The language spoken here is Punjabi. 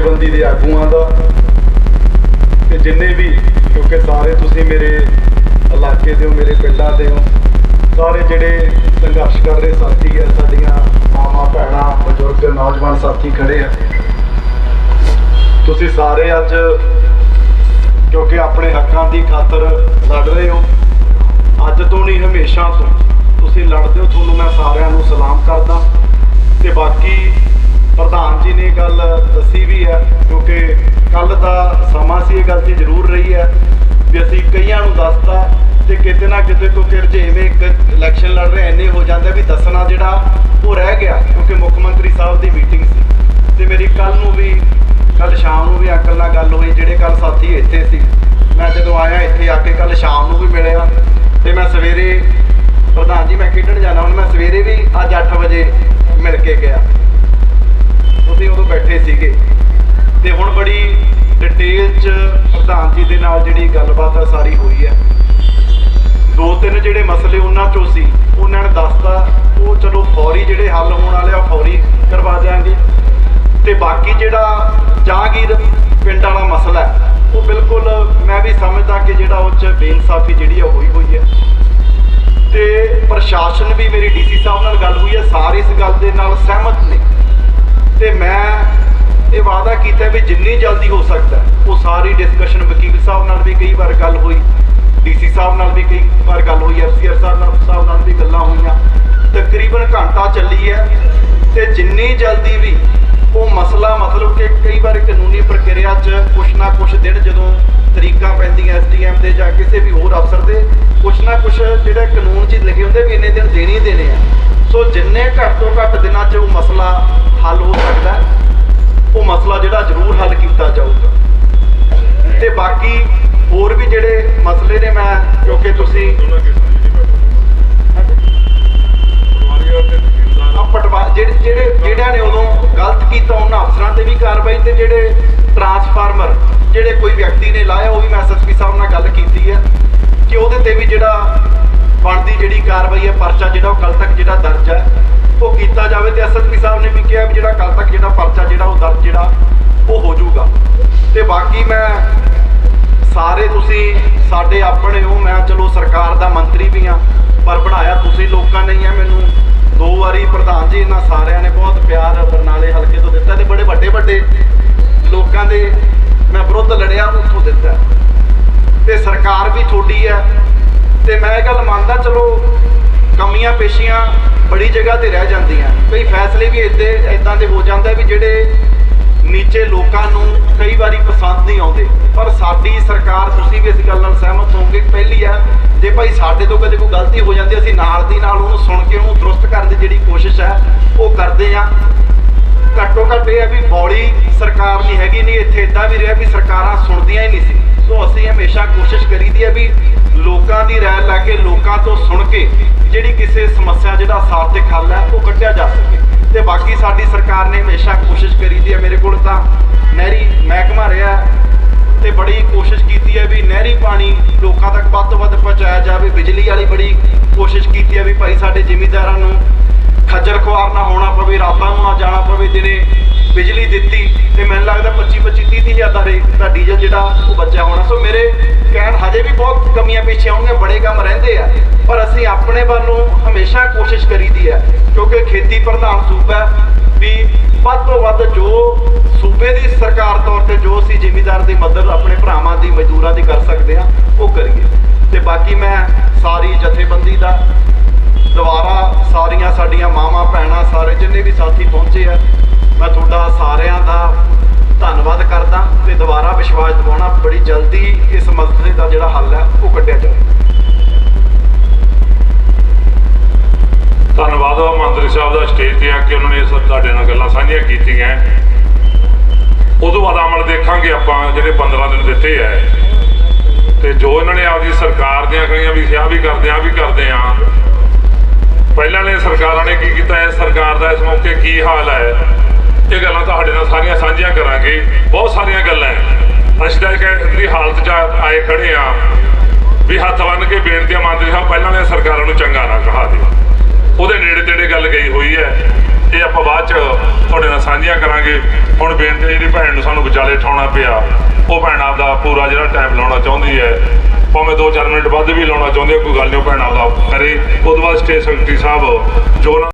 ਜਥੇਬੰਦੀ ਦੇ ਆਗੂਆਂ ਦਾ ਤੇ ਜਿੰਨੇ ਵੀ, ਕਿਉਂਕਿ ਸਾਰੇ ਤੁਸੀਂ ਮੇਰੇ ਇਲਾਕੇ ਦੇ ਹੋ, ਮੇਰੇ ਪਿੰਡਾਂ ਦੇ ਹੋ, ਸਾਰੇ ਜਿਹੜੇ ਸੰਘਰਸ਼ ਕਰ ਰਹੇ ਸਾਥੀ ਹੈ ਸਾਡੀਆਂ ਮਾਮਾ ਭੈਣਾਂ, ਬਜ਼ੁਰਗ, ਨੌਜਵਾਨ ਸਾਥੀ ਖੜੇ ਆ। ਤੁਸੀਂ ਸਾਰੇ ਅੱਜ, ਕਿਉਂਕਿ ਆਪਣੇ ਹੱਕਾਂ ਦੀ ਖਾਤਰ ਲੜ ਰਹੇ ਹੋ, ਅੱਜ ਤੋਂ ਨਹੀਂ, ਹਮੇਸ਼ਾ ਤੋਂ ਤੁਸੀਂ ਲੜਦੇ ਹੋ, ਤੁਹਾਨੂੰ ਮੈਂ ਸਾਰਿਆਂ ਨੂੰ ਸਲਾਮ ਕਰਦਾ। ਤੇ ਬਾਕੀ ਪ੍ਰਧਾਨ ਜੀ ਨੇ ਕੱਲ ਦਾ ਸਮਾਂ ਸੀ, ਇਹ ਗੱਲ ਤੇ ਜ਼ਰੂਰ ਰਹੀ ਹੈ ਵੀ ਅਸੀਂ ਕਈਆਂ ਨੂੰ ਦੱਸਤਾ ਤੇ ਕਿਤੇ ਨਾ ਕਿਤੇ ਕਿਉਂਕਿ ਰਜੇਵੇਂ ਇੱਕ ਇਲੈਕਸ਼ਨ ਲੜ ਰਹੇ, ਇੰਨੇ ਹੋ ਜਾਂਦੇ ਵੀ ਦੱਸਣਾ ਜਿਹੜਾ ਉਹ ਰਹਿ ਗਿਆ, ਕਿਉਂਕਿ ਮੁੱਖ ਮੰਤਰੀ ਸਾਹਿਬ ਦੀ ਮੀਟਿੰਗ ਸੀ। ਤੇ ਮੇਰੀ ਕੱਲ ਨੂੰ ਵੀ ਕੱਲ ਸ਼ਾਮ ਨੂੰ ਵੀ ਅੰਕਲ ਨਾਲ ਗੱਲ ਹੋਈ, ਜਿਹੜੇ ਕੱਲ ਸਾਥੀ ਇੱਥੇ ਸੀ। ਮੈਂ ਜਦੋਂ ਆਇਆ ਇੱਥੇ ਆ ਕੇ ਕੱਲ ਸ਼ਾਮ ਨੂੰ ਵੀ ਮਿਲਿਆ ਤੇ ਮੈਂ ਸਵੇਰੇ, ਪ੍ਰਧਾਨ ਜੀ ਮੈਂ ਖੇਡਣ ਜਾਣਾ, ਹੁਣ ਮੈਂ ਸਵੇਰੇ ਵੀ ਅੱਜ 8 ਵਜੇ ਮਿਲ ਕੇ ਗਿਆ। ਤੁਸੀਂ ਉਦੋਂ ਬੈਠੇ ਸੀਗੇ। ਤੇ ਹੁਣ ਬੜੀ ਡਿਟੇਲ ਚ ਪ੍ਰਧਾਨ ਜੀ ਦੇ ਨਾਲ ਜਿਹੜੀ ਗੱਲਬਾਤ ਆ ਸਾਰੀ ਹੋਈ ਹੈ। ਦੋ ਤਿੰਨ ਜਿਹੜੇ ਮਸਲੇ ਉਹਨਾਂ ਚੋਂ ਸੀ, ਉਹਨਾਂ ਨੇ ਦੱਸਤਾ, ਉਹ ਚਲੋ ਫੌਰੀ ਜਿਹੜੇ ਹੱਲ ਹੋਣ ਵਾਲੇ ਆ ਫੌਰੀ ਕਰਵਾ ਦਿਆਂਗੇ। ਤੇ ਬਾਕੀ ਜਿਹੜਾ ਜਹਾਂਗੀਰ ਪਿੰਡ ਵਾਲਾ ਮਸਲਾ ਉਹ ਬਿਲਕੁਲ ਮੈਂ ਵੀ ਸਮਝਦਾ ਕਿ ਜਿਹੜਾ ਉਹ ਚ ਬੇਇਨਸਾਫੀ ਜਿਹੜੀ ਆ ਹੋਈ ਹੋਈ ਹੈ। ਤੇ ਪ੍ਰਸ਼ਾਸਨ ਵੀ ਮੇਰੀ ਡੀਸੀ ਸਾਹਿਬ ਨਾਲ ਗੱਲ ਹੋਈ ਹੈ, ਸਾਰੇ ਇਸ ਗੱਲ ਦੇ ਨਾਲ ਸਹਿਮਤ ਨੇ। ਤੇ ਮੈਂ ਵੀ ਜਿੰਨੀ ਜਲਦੀ ਹੋ ਸਕਦਾ ਉਹ ਸਾਰੀ ਡਿਸਕਸ਼ਨ ਵਕੀਲ ਸਾਹਿਬ ਨਾਲ ਵੀ ਕਈ ਵਾਰ ਗੱਲ ਹੋਈ ਡੀਸੀ ਸਾਹਿਬ ਨਾਲ ਵੀ ਕਈ ਵਾਰ ਗੱਲ ਹੋਈ ਐਫਸੀਆਰ ਸਾਹਿਬ ਨਾਲ ਸਾਹਿਬ ਨਾਲ ਵੀ ਗੱਲਾਂ ਹੋਈਆਂ। ਤਕਰੀਬਨ ਘੰਟਾ ਚੱਲੀ ਹੈ ਤੇ ਜਿੰਨੀ ਜਲਦੀ ਵੀ ਉਹ ਮਸਲਾ ਮਤਲਬ ਕਿ ਕਈ ਵਾਰ ਕਾਨੂੰਨੀ ਪ੍ਰਕਿਰਿਆ 'ਚ ਕੁਛ ਨਾ ਕੁਛ ਦਿਨ ਜਦੋਂ ਤਰੀਕਾਂ ਪੈਂਦੀਆਂ ਐਸਡੀਐਮ ਦੇ ਜਾਂ ਕਿਸੇ ਵੀ ਹੋਰ ਅਫਸਰ ਦੇ ਕੁਛ ਨਾ ਕੁਛ ਜਿਹੜੇ ਕਾਨੂੰਨ 'ਚ ਲਿਖੇ ਹੁੰਦੇ ਵੀ ਇੰਨੇ ਦਿਨ ਦੇਣੇ ਹੀ ਦੇਣੇ ਆ। ਸੋ ਜਿੰਨੇ ਘੱਟ ਤੋਂ ਘੱਟ ਦਿਨਾਂ 'ਚ ਉਹ ਮਸਲਾ ਹੱਲ ਹੋ ਸਕਦਾ ਹੈ, ਜਾਊਗਾ। ਤੇ ਬਾਕੀ ਹੋਰ ਵੀ ਜਿਹੜੇ ਮਸਲੇ ਨੇ ਮੈਂ ਕਿਉਂਕਿ ਤੁਸੀਂ ਪਟਵਾ ਜਿਹੜੇ ਜਿਹੜੇ ਜਿਹੜਿਆਂ ਨੇ ਉਦੋਂ ਗਲਤ ਕੀਤਾ, ਉਹਨਾਂ ਅਫਸਰਾਂ ਤੇ ਵੀ ਕਾਰਵਾਈ ਤੇ ਜਿਹੜੇ ਟਰਾਂਸਫਾਰਮਰ ਜਿਹੜੇ ਕੋਈ ਵਿਅਕਤੀ ਨੇ ਲਾਇਆ, ਉਹ ਵੀ ਮੈਂ ਐਸਐਸਪੀ ਸਾਹਿਬ ਨਾਲ ਗੱਲ ਕੀਤੀ ਹੈ ਕਿ ਉਹਦੇ ਤੇ ਵੀ ਜਿਹੜਾ ਬਣਦੀ ਜਿਹੜੀ ਕਾਰਵਾਈ ਹੈ, ਪਰਚਾ ਜਿਹੜਾ ਉਹ ਕੱਲ ਤੱਕ ਜਿਹੜਾ ਦਰਜ ਹੈ, ਉਹ ਕੀਤਾ ਜਾਵੇ। ਤੇ ਐਸਐਸਪੀ ਸਾਹਿਬ ਨੇ ਵੀ ਕਿਹਾ ਵੀ ਜਿਹੜਾ ਕੱਲ ਤੱਕ ਜਿਹੜਾ ਪਰਚਾ ਜਿਹੜਾ ਉਹ ਦਰਜ ਜਿਹੜਾ ਸਾਡੇ ਆਪਣੇ ਹੋ, ਮੈਂ ਚਲੋ ਸਰਕਾਰ ਦਾ ਮੰਤਰੀ ਵੀ ਆ ਪਰ ਬਣਾਇਆ ਤੁਸੀਂ ਲੋਕਾਂ ਨੇ ਹੀ ਆ ਮੈਨੂੰ। ਦੋ ਵਾਰੀ ਪ੍ਰਧਾਨ ਜੀ ਇਹਨਾਂ ਸਾਰਿਆਂ ਨੇ ਬਹੁਤ ਪਿਆਰ ਬਰਨਾਲੇ ਹਲਕੇ ਤੋਂ ਦਿੱਤਾ ਤੇ ਬੜੇ ਵੱਡੇ ਵੱਡੇ ਲੋਕਾਂ ਦੇ ਮੈਂ ਵਿਰੁੱਧ ਲੜਿਆ ਉੱਥੋਂ ਦਿੱਤਾ। ਤੇ ਸਰਕਾਰ ਵੀ ਤੁਹਾਡੀ ਹੈ। ਤੇ ਮੈਂ ਇਹ ਗੱਲ ਮੰਨਦਾ, ਚਲੋ ਕਮੀਆਂ ਪੇਸ਼ੀਆਂ ਬੜੀ ਜਗ੍ਹਾ ਤੇ ਰਹਿ ਜਾਂਦੀਆਂ। ਕਈ ਫੈਸਲੇ ਵੀ ਇੱਦੇ ਇਦਾਂ ਦੇ ਹੋ ਜਾਂਦਾ ਵੀ ਜਿਹੜੇ ਨੀਚੇ ਲੋਕਾਂ ਨੂੰ ਕਈ ਵਾਰੀ ਪਸੰਦ ਨਹੀਂ ਆਉਂਦੇ। ਪਰ ਸਾਡੀ ਸਰਕਾਰ, ਤੁਸੀਂ ਵੀ ਇਸ ਗੱਲ ਨਾਲ ਸਹਿਮਤ ਹੋਵੋਗੇ, ਪਹਿਲੀ ਆ ਜੇ ਭਾਈ ਸਾਡੇ ਤੋਂ ਕਦੇ ਕੋਈ ਗਲਤੀ ਹੋ ਜਾਂਦੀ, ਅਸੀਂ ਨਾਲ ਦੀ ਨਾਲ ਉਹਨੂੰ ਸੁਣ ਕੇ ਉਹਨੂੰ ਦਰੁਸਤ ਕਰਨ ਦੀ ਜਿਹੜੀ ਕੋਸ਼ਿਸ਼ ਹੈ, ਉਹ ਕਰਦੇ ਆ ਘੱਟੋ ਘੱਟ ਇਹ ਹੈ ਵੀ ਬੌਲੀ ਸਰਕਾਰ ਨਹੀਂ ਹੈਗੀ, ਨਹੀਂ ਇੱਥੇ ਇਦਾਂ ਵੀ ਰਿਹਾ ਵੀ ਸਰਕਾਰਾਂ ਸੁਣਦੀਆਂ ਹੀ ਨਹੀਂ ਸੀ। ਸੋ ਅਸੀਂ ਹਮੇਸ਼ਾ ਕੋਸ਼ਿਸ਼ ਕਰੀਦੀ ਹੈ ਵੀ ਲੋਕਾਂ ਦੀ ਰਾਏ ਲੈ ਕੇ, ਲੋਕਾਂ ਤੋਂ ਸੁਣ ਕੇ ਜਿਹੜੀ ਕਿਸੇ ਸਮੱਸਿਆ, ਜਿਹੜਾ ਸਾਰਥਿਕ ਹੱਲ ਹੈ, ਉਹ ਕੱਢਿਆ ਜਾ ਸਕੇ। ਤੇ ਬਾਕੀ ਸਾਡੀ ਸਰਕਾਰ ਨੇ ਹਮੇਸ਼ਾ ਕੋਸ਼ਿਸ਼ ਕਰੀ ਦੀ ਹੈ। ਮੇਰੇ ਕੋਲ ਤਾਂ ਨਹਿਰੀ ਮਹਿਕਮਾ ਰਿਹਾ ਤੇ ਬੜੀ ਕੋਸ਼ਿਸ਼ ਕੀਤੀ ਹੈ ਵੀ ਨਹਿਰੀ ਪਾਣੀ ਲੋਕਾਂ ਤੱਕ ਵੱਧ ਤੋਂ ਵੱਧ ਪਹੁੰਚਾਇਆ ਜਾਵੇ। ਬਿਜਲੀ ਵਾਲੀ ਬੜੀ ਕੋਸ਼ਿਸ਼ ਕੀਤੀ ਹੈ ਵੀ ਭਾਈ ਸਾਡੇ ਜ਼ਿਮੀਂਦਾਰਾਂ ਨੂੰ ਖੱਜਲ ਖੁਆਰ ਨਾ ਹੋਣਾ ਪਵੇ, ਰਾਤਾਂ ਨੂੰ ਨਾ ਜਾਣਾ ਪਵੇ, ਦਿਨੇ ਬਿਜਲੀ ਦਿੱਤੀ ਤੇ ਮੈਨੂੰ ਲੱਗਦਾ 25 25 30 ਹਜ਼ਾਰ ਦਾ ਰੇਟ ਦਾ ਡੀਜ਼ਲ ਜਿਹੜਾ ਉਹ ਬਚਿਆ ਹੋਣਾ। ਸੋ ਮੇਰੇ ਕਹਿਣ ਹਜੇ ਵੀ ਬਹੁਤ ਕਮੀਆਂ ਪਿੱਛੇ ਆਉਣਗੀਆਂ ਬੜੇ ਕੰਮ ਰਹਿੰਦੇ ਆ। ਪਰ ਅਸੀਂ ਆਪਣੇ ਵੱਲੋਂ ਹਮੇਸ਼ਾ ਕੋਸ਼ਿਸ਼ ਕਰੀਦੀ ਹੈ ਕਿਉਂਕਿ ਖੇਤੀ ਪ੍ਰਧਾਨ ਸੂਬਾ ਵੀ ਵੱਧ ਤੋਂ ਵੱਧ ਜੋ ਸੂਬੇ ਦੀ ਸਰਕਾਰ ਤੌਰ ਤੇ ਜੋ ਅਸੀਂ ਜ਼ਿਮੀਦਾਰ ਦੀ ਮਦਦ ਆਪਣੇ ਭਰਾਵਾਂ ਦੀ, ਮਜ਼ਦੂਰਾਂ ਦੀ ਕਰ ਸਕਦੇ ਆ, ਉਹ ਕਰੀਏ। ਤੇ ਬਾਕੀ ਮੈਂ ਸਾਰੀ ਜਥੇਬੰਦੀ ਦਾ ਦੁਬਾਰਾ ਸਾਰੀਆਂ ਸਾਡੀਆਂ ਮਾਵਾਂ, ਭੈਣਾਂ, ਸਾਰੇ ਜਿੰਨੇ ਵੀ ਸਾਥੀ ਪਹੁੰਚੇ ਆ ਮੈਂ ਤੁਹਾਡਾ ਸਾਰਿਆਂ ਦਾ ਧੰਨਵਾਦ ਕਰਦਾ ਤੇ ਦੁਬਾਰਾ ਵਿਸ਼ਵਾਸ ਦਿਵਾਉਣਾ ਬੜੀ ਜਲਦੀ ਇਸ ਮਸਲੇ ਦਾ ਜਿਹੜਾ ਹੱਲ ਹੈ, ਉਹ ਕੱਢਿਆ ਜਾਵੇ। ਧੰਨਵਾਦ ਆ ਮੰਤਰੀ ਸਾਹਿਬ ਦਾ ਸਟੇਜ ਤੇ ਆ ਕੇ ਉਹਨਾਂ ਨੇ ਸਭ ਤੁਹਾਡੇ ਨਾਲ ਗੱਲਾਂ ਸਾਂਝੀਆਂ ਕੀਤੀਆਂ। ਉਦੋਂ ਬਾਅਦ ਅਮਲ ਦੇਖਾਂਗੇ ਆਪਾਂ ਜਿਹੜੇ 15 ਦਿਨ ਦਿੱਤੇ ਐ ਤੇ ਜੋ ਇਹਨਾਂ ਨੇ ਆਪਦੀ ਸਰਕਾਰ ਦੀਆਂ ਕਹੀਆਂ ਵੀ ਸਿਆ ਵੀ ਕਰਦੇ ਆ ਵੀ ਕਰਦੇ ਆ। ਪਹਿਲਾਂ ਨੇ ਸਰਕਾਰਾਂ ਨੇ ਕੀ ਕੀਤਾ? ਹੈ ਸਰਕਾਰ ਦਾ ਇਸ ਮੌਕੇ ਕੀ ਹਾਲ ਹੈ? ਇਹ ਗੱਲਾਂ ਤੁਹਾਡੇ ਨਾਲ ਸਾਰੀਆਂ ਸਾਂਝੀਆਂ ਕਰਾਂਗੇ। ਬਹੁਤ ਸਾਰੀਆਂ ਗੱਲਾਂ ਹੈ। ਅਸੀਂ ਤਾਂ ਇੱਕ ਇਤਨੀ ਹਾਲਤ 'ਚ ਆਏ ਖੜੇ ਆ ਵੀ ਹੱਥ ਬੰਨ ਕੇ ਬੇਨਤੀਆਂ ਮੰਤਰੀ ਸਾਹਿਬ, ਪਹਿਲਾਂ ਨੇ ਸਰਕਾਰਾਂ ਨੂੰ ਚੰਗਾ ਨਾ ਕਹਾ ਦੇ। ਉਹਦੇ ਨੇੜੇ ਤੇੜੇ ਗੱਲ ਗਈ ਹੋਈ ਹੈ। ਇਹ ਆਪਾਂ ਬਾਅਦ ਚ ਤੁਹਾਡੇ ਨਾਲ ਸਾਂਝੀਆਂ ਕਰਾਂਗੇ। ਹੁਣ ਬੇਨਤੀ ਜਿਹੜੀ ਭੈਣ ਨੂੰ ਸਾਨੂੰ ਵਿਚਾਲੇ ਠਾਉਣਾ ਪਿਆ, ਉਹ ਭੈਣ ਆਪਦਾ ਪੂਰਾ ਜਿਹੜਾ ਟਾਈਮ ਲਾਉਣਾ ਚਾਹੁੰਦੀ ਹੈ, ਭਾਵੇਂ 2-4 ਮਿੰਟ ਵੱਧ ਵੀ ਲਾਉਣਾ ਚਾਹੁੰਦੀ ਕੋਈ ਗੱਲ ਨਹੀਂ, ਉਹ ਭੈਣ ਆਪਦਾ ਕਰੇ। ਉਸ ਤੋਂ ਬਾਅਦ ਸਟੇਜ ਸੈਕਟਰੀ ਸਾਹਿਬ, ਜੋ ਉਹਨਾਂ